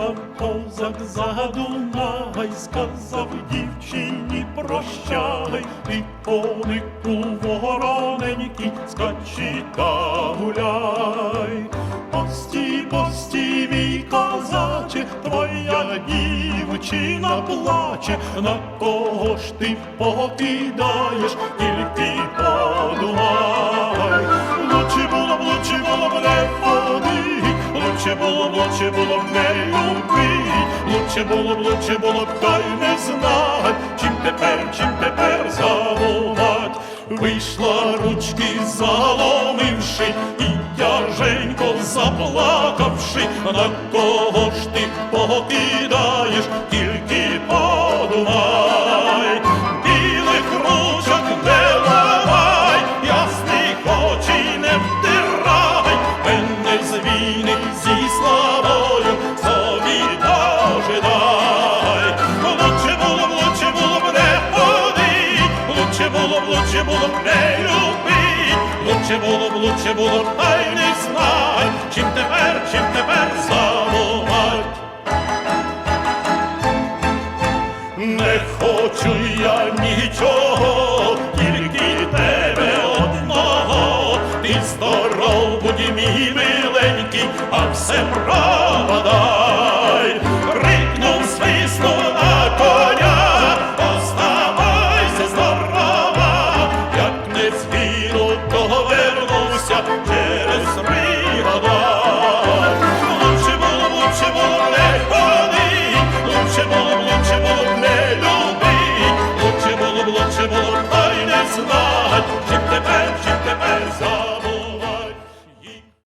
Став козак задумай, сказав дівчині прощай, ти конику вороненький, скачи та гуляй. Пості, пості, мій козаче, твоя дівчина плаче, на кого ж ти покидаєш, тільки лучше було б, лучше було б не любить, лучше було б, лучше було б, та й не знать, чим тепер, чим тепер заволать, Вийшла ручки заломивши, і тяженько заплакавши, на кого ж дожидай. Лучше було б, лучше було б не ходить, лучше було б, лучше було б не любить, лучше було б, лучше було б, та й не знай, чим тепер, чим тепер забувать. Не хочу я нічого, тільки тебе одного. Ти здоров, будь миленький, а все